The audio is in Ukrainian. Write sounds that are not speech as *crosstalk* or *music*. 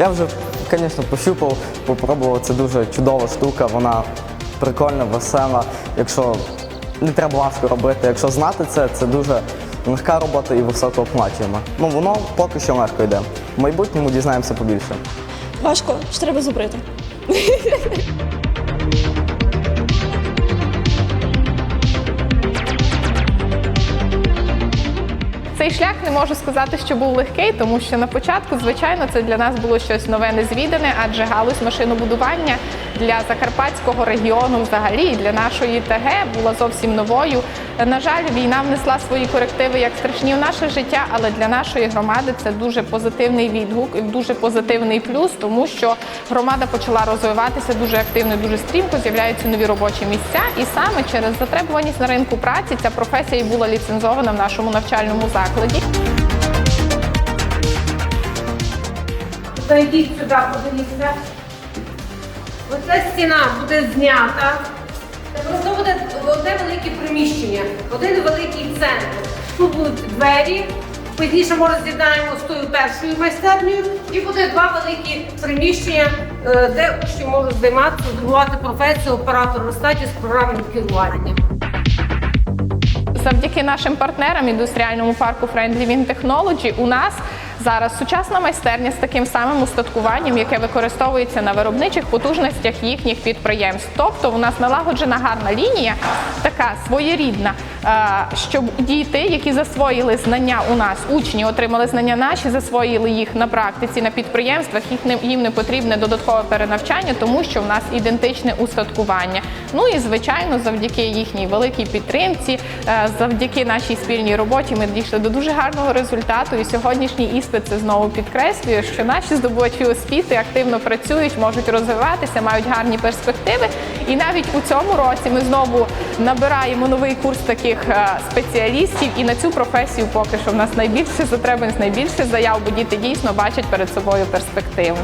Я вже, звісно, пощупав, попробував. Це дуже чудова штука, вона прикольна, весела. Якщо не треба важко робити, якщо знати це, це дуже легка робота і високооплачуємо. Ну воно поки що легко йде. В майбутньому дізнаємося побільше. Важко, що треба зубрити. *laughs* Цей шлях не можу сказати, що був легкий, тому що на початку, звичайно, це для нас було щось нове, незвідане, адже галузь машинобудування для закарпатського регіону, взагалі для нашої ТГ була зовсім новою. На жаль, війна внесла свої корективи як страшні в наше життя, але для нашої громади це дуже позитивний відгук і дуже позитивний плюс, тому що громада почала розвиватися дуже активно, дуже стрімко. З'являються нові робочі місця, і саме через затребуваність на ринку праці ця професія і була ліцензована в нашому навчальному закладі. Зайдіть сюди, подивіться. Оця стіна буде знята. Це просто буде одне велике приміщення, один великий центр. Тут будуть двері. Пізніше ми роз'єднаємо з тою першою майстернею і буде два великі приміщення, е, де учні можуть займатися, здобувати професію оператора розстаті з програмним керуванням. Завдяки нашим партнерам індустріальному парку Friendly Wind Technology у нас зараз сучасна майстерня з таким самим устаткуванням, яке використовується на виробничих потужностях їхніх підприємств. Тобто у нас налагоджена гарна лінія, така своєрідна, е, щоб діти, які засвоїли знання у нас, учні отримали знання наші, засвоїли їх на практиці на підприємствах. Їм не потрібне додаткове перенавчання, тому що в нас ідентичне устаткування. Ну і звичайно, завдяки їхній великій підтримці, е, завдяки нашій спільній роботі, ми дійшли до дуже гарного результату. І сьогоднішній іспит це знову підкреслює, що наші здобувачі освіти активно працюють, можуть розвиватися, мають гарні перспективи. І навіть у цьому році ми знову набираємо новий курс таких е, спеціалістів. І на цю професію поки що в нас найбільше затребуваність, найбільше заяв, бо діти дійсно бачать перед собою перспективу.